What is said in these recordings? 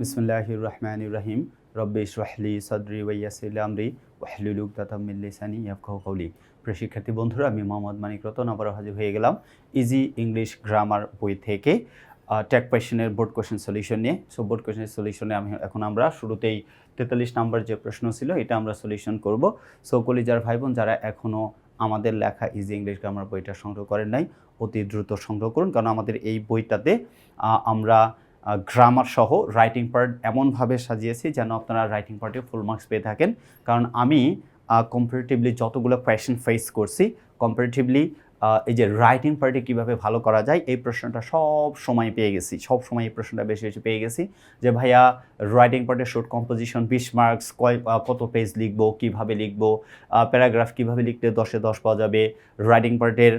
বিসমুল্লাহির রহমান রাহিম রব্বে ইশরাহলি সদরি ওয়াইয়াসিল আমরি ওয়াহলুল উকদাতাম মিন লিসানি ইয়াফকাহু কওলি প্রিয় শিক্ষার্থী বন্ধুরা, আমি মোহাম্মদ মানিক রতন, আবারও হাজির হয়ে গেলাম ইজি ইংলিশ গ্রামার বই থেকে ট্যাগ কোয়েশনের বোর্ড কোয়েশন সলিউশন নিয়ে। সো বোর্ড কোয়েশনের সলিউশনে আমি এখন আমরা শুরুতেই তেতাল্লিশ নাম্বার যে প্রশ্ন ছিল, এটা আমরা সলিউশন করব। সো কলিজার ভাই বোন যারা এখনও আমাদের লেখা ইজি ইংলিশ গ্রামার বইটা সংগ্রহ করেন নাই, অতি দ্রুত সংগ্রহ করুন। কারণ আমাদের এই বইটাতে আমরা গ্রামার সহ রাইটিং পার্ট এমনভাবে সাজিয়েছি যেন আপনারা রাইটিং পার্টে ফুল মার্কস পেয়ে থাকেন। কারণ আমি কম্পারেটিভলি যতগুলো কোয়েশন ফেস করছি কম্পারেটিভলি এই যে রাইটিং পার্টি কীভাবে ভালো করা যায়, এই প্রশ্নটা সব সময় পেয়ে গেছি। সব সময় এই প্রশ্নটা বেশি বেশি পেয়ে গেছি যে, ভাইয়া রাইটিং পার্টের শর্ট কম্পোজিশন বিশ মার্কস কয় কত পেজ লিখব, কীভাবে লিখব প্যারাগ্রাফ কীভাবে লিখলে দশে দশ পাওয়া যাবে? রাইটিং পার্টের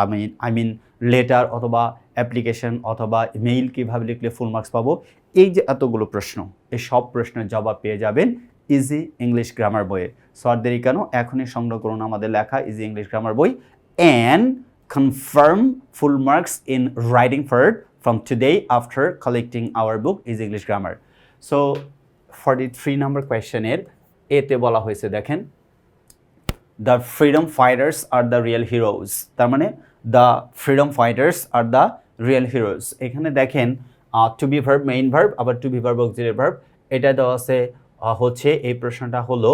I mean I mean letter অথবা অ্যাপ্লিকেশন অথবা মেইল কীভাবে লিখলে ফুল মার্কস পাবো? এই যে এতগুলো প্রশ্ন, এই সব প্রশ্নের জবাব পেয়ে যাবেন ইজি ইংলিশ গ্রামার বইয়ে সর দেরি কেন? এখনই সংগ্রহ করুন আমাদের লেখা ইজি ইংলিশ গ্রামার বই and confirm full marks in writing part from today after collecting our book is English grammar so forty three number কোয়েশ্চেনের এতে বলা হয়েছে, দেখেন। দ্য ফ্রিডম ফাইটার্স আর দ্য রিয়েল হিরোজ তার মানে দ্য ফ্রিডম ফাইটার্স আর the real heroes এখানে দেখেন to be verb main verb আবার to be verb auxiliary verb এটা দেওয়া আছে হচ্ছে এই প্রশ্নটা হলো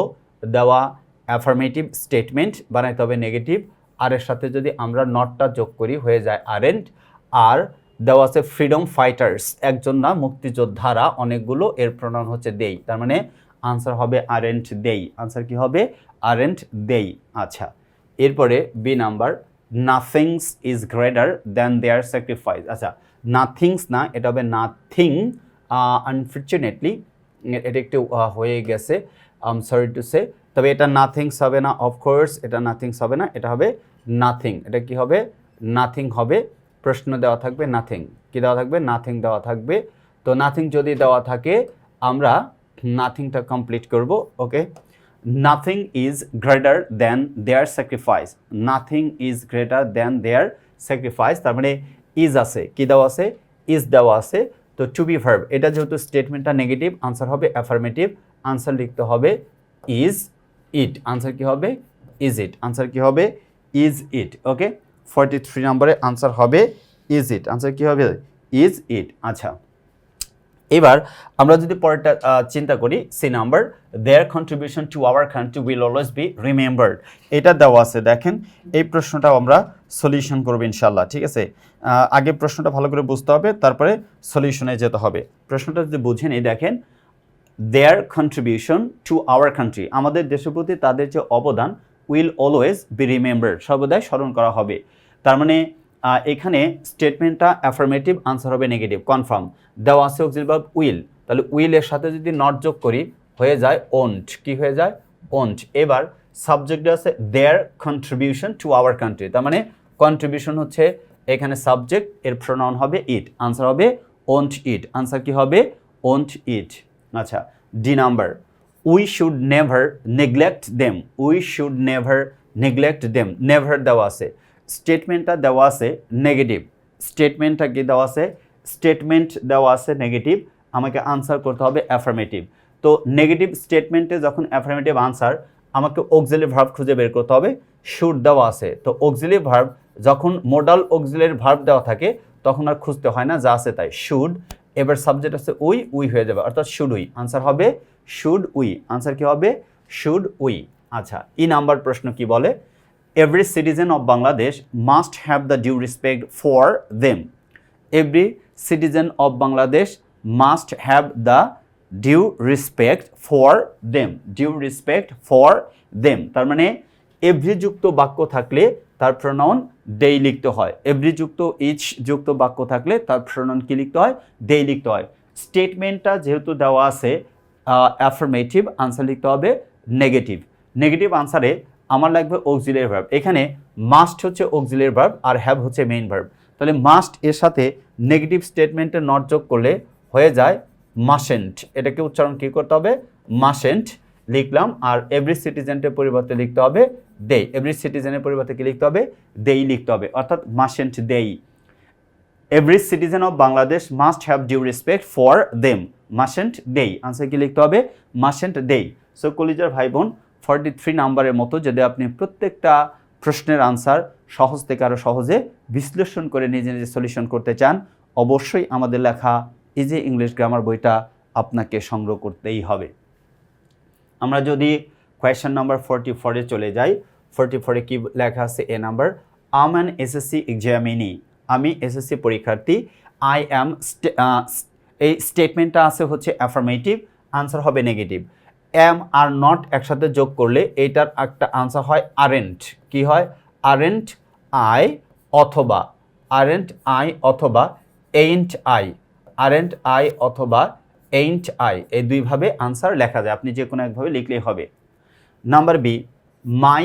দেওয়া অ্যাফার্মেটিভ স্টেটমেন্ট বানাইতে হবে নেগেটিভ আর এর সাথে যদি আমরা নটটা যোগ করি, হয়ে যায় আরেন্ট আর দেওয়া আছে ফ্রিডম ফাইটার্স একজন না মুক্তিযোদ্ধারা অনেকগুলো, এর প্রণয়ন হচ্ছে দেই, তার মানে আনসার হবে আরেন্ট দেই আনসার কি হবে? আরেন্ট দেই আচ্ছা। এরপরে B number nothings is greater than their sacrifice আচ্ছা নাথিংস না, এটা হবে নাথিং আনফর্চুনেটলি এটা একটু হয়ে গেছে। আম সরি টু সে তবে এটা নাথিংস হবে না অফকোর্স এটা নাথিংস হবে না, এটা হবে নাথিং এটা কি হবে? নাথিং হবে, প্রশ্ন দেওয়া থাকবে নাথিং কি দেওয়া থাকবে? নাথিং দেওয়া থাকবে। তো নাথিং যদি দেওয়া থাকে, আমরা নাথিংটা কমপ্লিট করব okay nothing is greater than their sacrifice nothing is greater than their sacrifice তার মানে ইজ আছে, কি দেওয়া আছে? ইজ দেওয়া আছে তো টু বি ভার্ব এটা যেহেতু স্টেটমেন্টটা নেগেটিভ আনসার হবে অ্যাফার্মেটিভ আনসার লিখতে হবে ইজ ইট আনসার কি হবে ইজ ইট আনসার কি হবে is it okay forty three নম্বরে আনসার হবে ইজ ইট আনসার কি হবে ইজ ইট আচ্ছা। এবার আমরা যদি পরেরটা চিন্তা করি, C number their contribution to our country will always be remembered এটা দেওয়া আছে, দেখেন, এই প্রশ্নটাও আমরা সলিউশন করব ইনশাল্লাহ ঠিক আছে? আগে প্রশ্নটা ভালো করে বুঝতে হবে, তারপরে সলিউশনে যেতে হবে। প্রশ্নটা যদি বুঝে নিই, দেখেন their contribution to our country আমাদের দেশের প্রতি তাদের যে অবদান উইল অলওয়েজ বি রিমেম্বার্ড সর্বদাই স্মরণ করা হবে। তার মানে এখানে স্টেটমেন্টটা অ্যাফার্মেটিভ আনসার হবে নেগেটিভ কনফার্ম দেওয়া আছে অক্সিল ভার্ব উইল তাহলে উইলের সাথে যদি নট যোগ করি, হয়ে যায় ওন্ট কি হয়ে যায়? ওন্ট এবার সাবজেক্ট আছে their contribution to our country তার মানে কন্ট্রিবিউশন হচ্ছে এখানে সাবজেক্ট এর প্রোনাউন হবে ইট আনসার হবে ওন্ট ইট আনসার কি হবে? ওন্ট ইট আচ্ছা D number we should never neglect them we should never neglect them never দেওয়া আছে। স্টেটমেন্টটা দেওয়া আছে নেগেটিভ স্টেটমেন্টটা কি দেওয়া আছে? স্টেটমেন্ট দেওয়া আছে নেগেটিভ আমাকে আনসার করতে হবে অ্যাফার্মেটিভ তো নেগেটিভ স্টেটমেন্টে যখন অ্যাফার্মেটিভ আনসার আমাকে অক্সিলি ভার্ব খুঁজে বের করতে হবে। শুড দেওয়া আছে। তো অক্সিলি ভার্ব যখন মোডাল অক্সিলের ভার্ব দেওয়া থাকে, তখন আর খুঁজতে হয় না, যা আছে তাই। শুড এবার সাবজেক্ট আছে উই উই হয়ে যাবে। অর্থাৎ শুড উই। আনসার হবে শুড উই। আনসার কি হবে? Should we. আচ্ছা ই নাম্বার প্রশ্ন কি বলে? Every citizen of Bangladesh must have the due respect for them every citizen of Bangladesh must have the due respect for them due respect for them তার মানে every যুক্ত বাক্য থাকলে তার প্রনাউন দেই লিখতে হয়। এভরি যুক্ত ইচ যুক্ত বাক্য থাকলে তার প্রনাউন কি লিখতে হয়? দেই লিখতে হয়। স্টেটমেন্টটা যেহেতু দেওয়া আছে অ্যাফার্মেটিভ আনসার লিখতে হবে নেগেটিভ নেগেটিভ আনসারে আমার লাগবে অক্সিলিয়ারি ভার্ব এখানে মাস্ট হচ্ছে অক্সিলিয়ারি ভার্ব আর হ্যাভ হচ্ছে মেইন ভার্ব তাহলে মাস্ট এর সাথে নেগেটিভ স্টেটমেন্টে নট যোগ করলে হয়ে যায় মাসেন্ট এটাকে উচ্চারণ কী করতে হবে? মাসেন্ট লিখলাম আর এভরি সিটিজেনের পরিবর্তে লিখতে হবে দেই এভরি সিটিজেনের পরিবর্তে কি লিখতে হবে? দেই লিখতে হবে। অর্থাৎ mustn't they every citizen of Bangladesh must have due respect for them mustn't they answer কি লিখতে হবে? মাসেন্ট দেই সো কলিজার ভাই বোন ফর্টি থ্রি নাম্বারের মতো যদি আপনি প্রত্যেকটা প্রশ্নের আনসার সহজ থেকে আরও সহজে বিশ্লেষণ করে নিজে নিজে সলিউশন করতে চান, অবশ্যই আমাদের লেখা ইজি ইংলিশ গ্রামার বইটা আপনাকে সংগ্রহ করতেই হবে। আমরা যদি কোয়েশ্চেন নাম্বার ফোরটি ফোরে চলে যাই ফোরটি ফোরে কী লেখা আছে? A number I'm an SSC examinee আমি এসএসসি পরীক্ষার্থী। আই অ্যাম এই স্টেটমেন্টটা আছে হচ্ছে অ্যাফার্মেটিভ আনসার হবে নেগেটিভ অ্যাম আর নট একসাথে যোগ করলে এইটার একটা আনসার হয় আরেন্ট কি হয়? আরেন্ট আই অথবা আরেন্ট আই অথবা এইন্ট আই আরেন্ট আই অথবা এইন্ট আই এই দুইভাবে আনসার লেখা যায়। আপনি যে কোনো একভাবে লিখলেই হবে। Number B my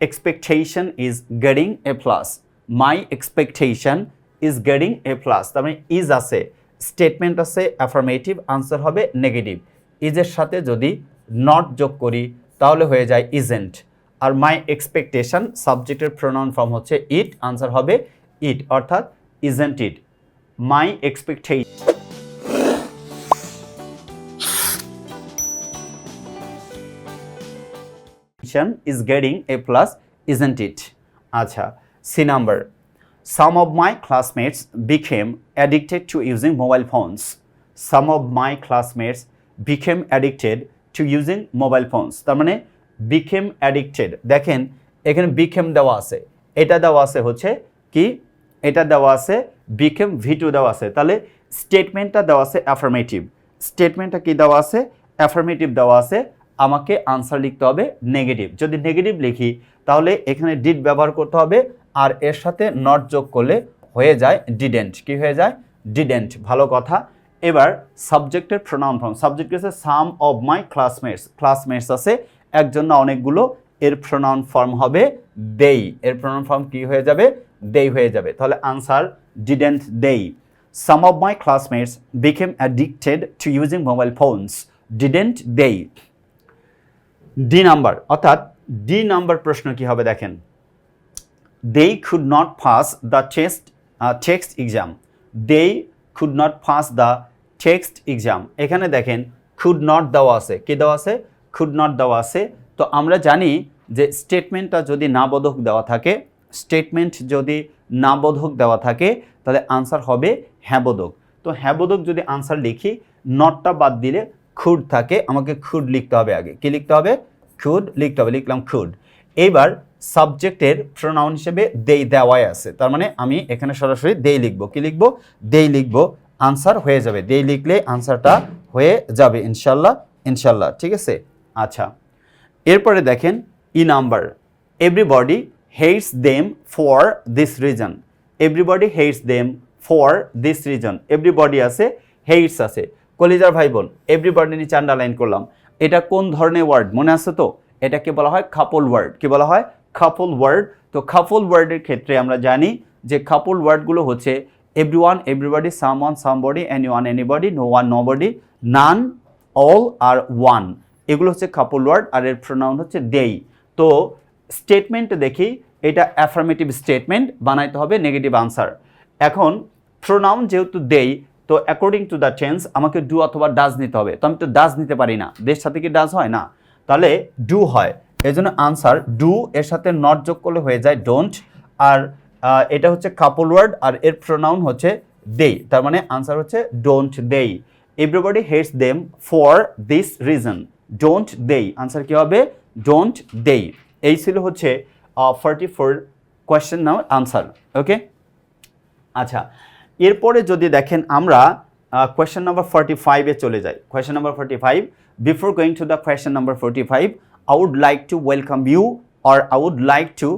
expectation is getting A plus my expectation is getting A plus তার মানে ইজ আছে। স্টেটমেন্ট আছে অ্যাফার্মেটিভ আনসার হবে নেগেটিভ ইজের সাথে যদি নট যোগ করি তাহলে হয়ে যায় ইজেন্ট আর মাই এক্সপেকটেশন সাবজেক্টের প্রোনাউন ফর্ম হচ্ছে ইট আনসার হবে ইট অর্থাৎ isn't it my expectation is getting a plus isn't it আচ্ছা C number some of my classmates became addicted to using mobile phones some of my classmates became addicted to using mobile phones. তার মানে became addicted. দেখেন, এখানে became দেওয়া আছে। এটা দেওয়া আছে হচ্ছে কি? এটা দেওয়া আছে, became v2 দেওয়া আছে। তাহলে স্টেটমেন্টটা দেওয়া আছে অ্যাফার্মেটিভ স্টেটমেন্টটা কি দেওয়া আছে? অ্যাফার্মেটিভ দেওয়া আছে। আমাকে আনসার লিখতে হবে নেগেটিভ যদি নেগেটিভ লিখি, তাহলে এখানে ডিড ব্যবহার করতে হবে, আর এর সাথে নট যোগ করলে হয়ে যায় ডিডেন্ট কি হয়ে যায়? ডিডেন্ট ভালো কথা। এবার সাবজেক্টের প্রোনাউন ফর্ম সাবজেক্ট আছে? Some of my classmates classmates আছে, একজন না অনেকগুলো, এর প্রোনাউন ফর্ম হবে দেই এর প্রোনাউন ফর্ম কি হয়ে যাবে? দেই হয়ে যাবে। তাহলে answer didn't they some of my classmates became addicted to using mobile phones didn't they D number অর্থাৎ ডি নাম্বার প্রশ্ন কি হবে দেখেন। They should not pass the test text exam they should not pass the text exam. এখানে দেখেন, could not দেওয়া আছে। কি দেওয়া আছে? খুড নট দেওয়া আছে। তো আমরা জানি যে স্টেটমেন্টটা যদি না বোধক দেওয়া থাকে, স্টেটমেন্ট যদি না বোধক দেওয়া থাকে, তাহলে আনসার হবে হ্যাঁ বোধক তো হ্যাঁ বোধক যদি আনসার লিখি, নটটা বাদ দিলে খুড থাকে। আমাকে খুড লিখতে হবে আগে। কি লিখতে হবে? খুড লিখতে হবে। লিখলাম খুড। এইবার সাবজেক্টের প্রোনাউন হিসেবে দেই দেওয়াই আছে। তার মানে আমি এখানে সরাসরি দেই লিখব। কি লিখব? দেই লিখব। আনসার হয়ে যাবে। দেই লিখলে আনসারটা হয়ে যাবে ইনশাল্লাহ ইনশাল্লাহ, ঠিক আছে? আচ্ছা এরপরে দেখেন E number everybody hates them for this reason everybody hates them for this reason everybody আছে হেটস আছে। কলিজার ভাই বোন এভরিবডি নিচে আন্ডারলাইন করলাম। এটা কোন ধরনের ওয়ার্ড মনে আছে তো? এটাকে বলা হয় খাপল ওয়ার্ড কি বলা হয়? খাপল ওয়ার্ড তো খাপল ওয়ার্ডের ক্ষেত্রে আমরা জানি যে খাপল ওয়ার্ডগুলো হচ্ছে someone somebody anyone anybody no one nobody none all আর ওয়ান এগুলো হচ্ছে কাপল ওয়ার্ড আর এর প্রোনাউন হচ্ছে দেই তো স্টেটমেন্ট দেখি, এটা অ্যাফার্মেটিভ স্টেটমেন্ট বানাইতে হবে নেগেটিভ আনসার এখন প্রোনাউন যেহেতু দেই তো অ্যাকর্ডিং টু দ্য টেন্স আমাকে ডু অথবা ডাজ নিতে হবে। তো আমি তো ডাজ নিতে পারি না। দের সাথে কি ডাজ হয়? না। তাহলে ডু হয়। এই জন্য আনসার ডু এর সাথে নট যোগ করলে হয়ে যায় ডোন্ট আর এটা হচ্ছে কাপল ওয়ার্ড আর এর প্রোনাউন হচ্ছে দেই তার মানে আনসার হচ্ছে don't they everybody hates them for this reason don't they answer কি হবে? ডোন্ট দেই এই ছিল হচ্ছে forty four question now answer okay আচ্ছা এরপরে যদি দেখেন আমরা কোয়েশ্চেন নাম্বার ফর্টি ফাইভে চলে যাই। Question number forty five before going to the question number forty five I would like to welcome you or I would like to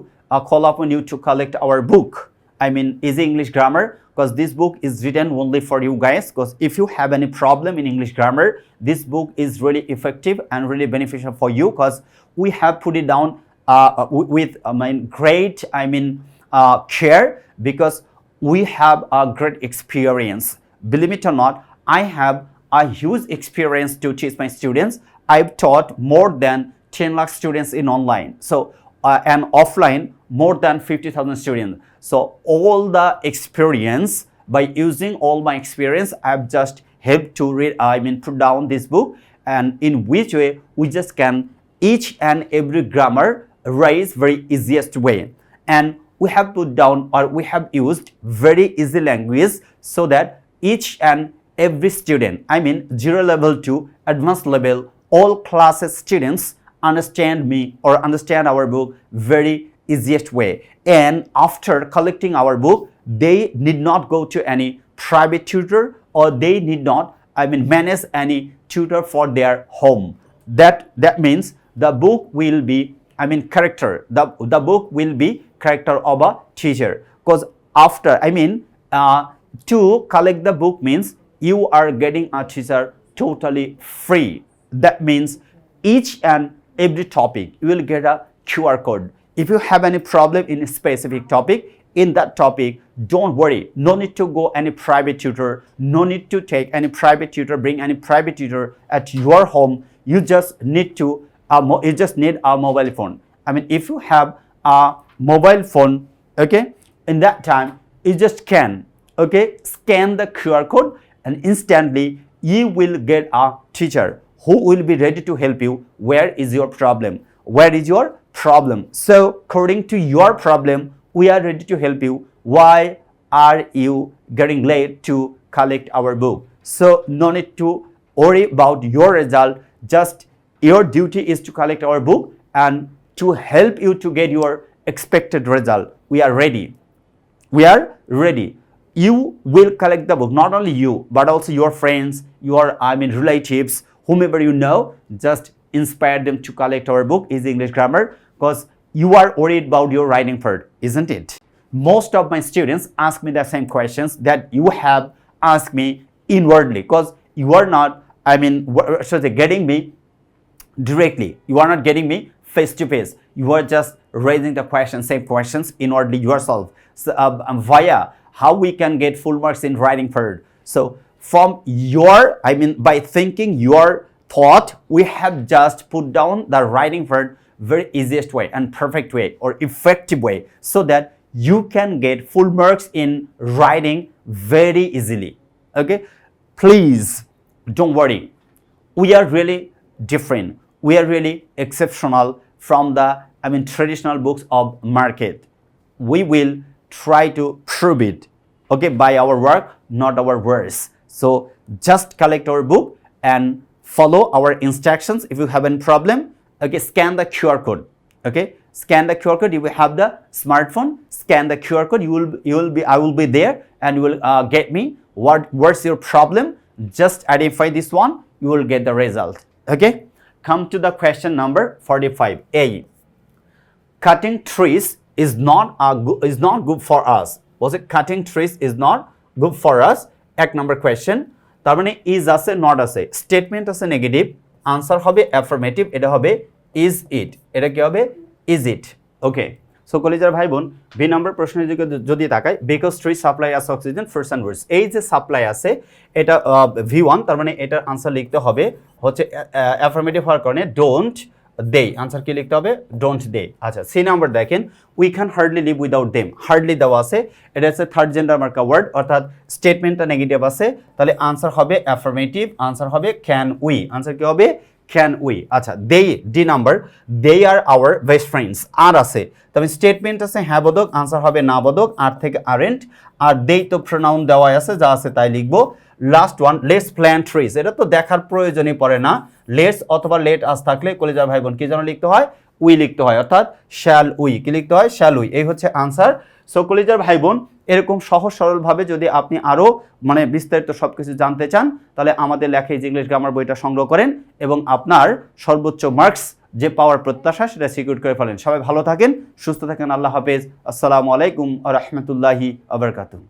call upon you to collect our book. I mean easy English grammar because this book is written only for you guys because if you have any problem in English grammar this book is really effective and really beneficial for you because we have put it down uh, with I mean great I mean uh, care because we have a great experience. Believe it or not I have a huge experience to teach my students. I've taught more than 10 lakh students in online. So uh, and offline more than 50,000 students. So all the experience by using all my experience i've just helped to read i mean put down this book and in which way we just can each and every grammar raise very easiest way and we have put down or we have used very easy language so that each and every student i mean zero level to advanced level all classes students understand me or understand our book very easiest way. And after collecting our book they need not go to any private tutor or they need not i mean manage any tutor for their home. That that means the book will be i mean character. The, the book will be character of a teacher. Because after i mean uh, to collect the book means you are getting a teacher totally free. That means each and every topic. You will get a qr code. If you have any problem in a specific topic in that topic don't worry. No need to go any private tutor. No need to take any private tutor bring any private tutor at your home. You just need to uh, you just need a mobile phone. I mean if you have a mobile phone okay in that time you just can okay? Scan the qr code and instantly you will get a teacher who will be ready to help you where is your problem where is your problem so according to your problem we are ready to help you why are you getting late to collect our book so no need to worry about your result just your duty is to collect our book and to help you to get your expected result we are ready we are ready you will collect the book not only you but also your friends your i mean relatives whomever you know just inspire them to collect our book is english grammar because you are worried about your writing part isn't it most of my students ask me the same questions that you have asked me inwardly because you are not i mean so they're getting me directly. You are not getting me face to face. You are just raising the questions, same questions inwardly yourself. So, uh, um, via how we can get full marks in writing part. So, from your, I mean, by thinking your thought, we have just put down the writing very easiest way and perfect way or effective way so that you can get full marks in writing very easily. Okay, please don't worry. We are really different. We are really exceptional from the i mean traditional books of market. We will try to prove it okay by our work not our words so just collect our book and follow our instructions. If you have any problem okay scan the qr code okay? Scan the qr code. If you have the smartphone scan the qr code. You will you will be i will be there and you will uh, get me what what's your problem. Just identify this one you will get the result okay? Come to the question number 45 a. Cutting trees is not a is not good for us. Was it cutting trees is not good for us. এক নম্বর question তার মানে is আছে not আছে। Statement আছে negative answer হবে affirmative এটা হবে ইজ ইট এটা কি হবে? ইজ ইট ওকে সো কলেজের ভাই বোন বি নম্বর প্রশ্নের দিকে যদি তাকাই বিকজ ট্রি সাপ্লাই আছে অক্সিজেন ফার্স্ট অ্যান্ড ওয়ার্ডস এই যে সাপ্লাই আছে, এটা ভি ওয়ান তার মানে এটার আনসার লিখতে হবে, হচ্ছে অ্যাফার্মেটিভ হওয়ার কারণে ডোন্ট দে আনসার কি লিখতে হবে? ডোন্ট দে আচ্ছা সি নাম্বার দেখেন। We can hardly live without them hardly দেওয়া আছে। এটা হচ্ছে থার্ড জেন্ডার মার্কা ওয়ার্ড অর্থাৎ স্টেটমেন্টটা নেগেটিভ আছে। তাহলে আনসার হবে অ্যাফার্মেটিভ আনসার হবে ক্যান উই আনসার কি হবে? ক্যান উই আচ্ছা দে D number they are our best friends are আছে। তবে স্টেটমেন্ট আছে হ্যাঁ বোধক আনসার হবে না বোধক, আর থেকে আরেন্ট আর দেই তো প্রোনাউন দেওয়া আছে, যা আছে তাই লিখব। Last one let's plan trees এটা তো দেখার প্রয়োজনই পড়ে না। লেটস অথবা লেট আস থাকলে কলেজার ভাই বোন কি যেন লিখতে হয়? উই লিখতে হয়, অর্থাৎ শ্যাল উই কি লিখতে হয়? শ্যাল উই এই হচ্ছে আনসার সো কলেজার ভাই বোন এরকম সহজ সরলভাবে যদি আপনি আরও মানে বিস্তারিত সব কিছু জানতে চান, তাহলে আমাদের লেখা ইজ ইংলিশ গ্রামার বইটা সংগ্রহ করেন এবং আপনার সর্বোচ্চ মার্কস যে পাওয়ার প্রত্যাশা, সেটা সিকিউর করে ফেলেন। সবাই ভালো থাকেন, সুস্থ থাকেন, আল্লাহ হাফেজ। আসসালামু আলাইকুম আ রহমতুল্লাহি আবরকাতুহ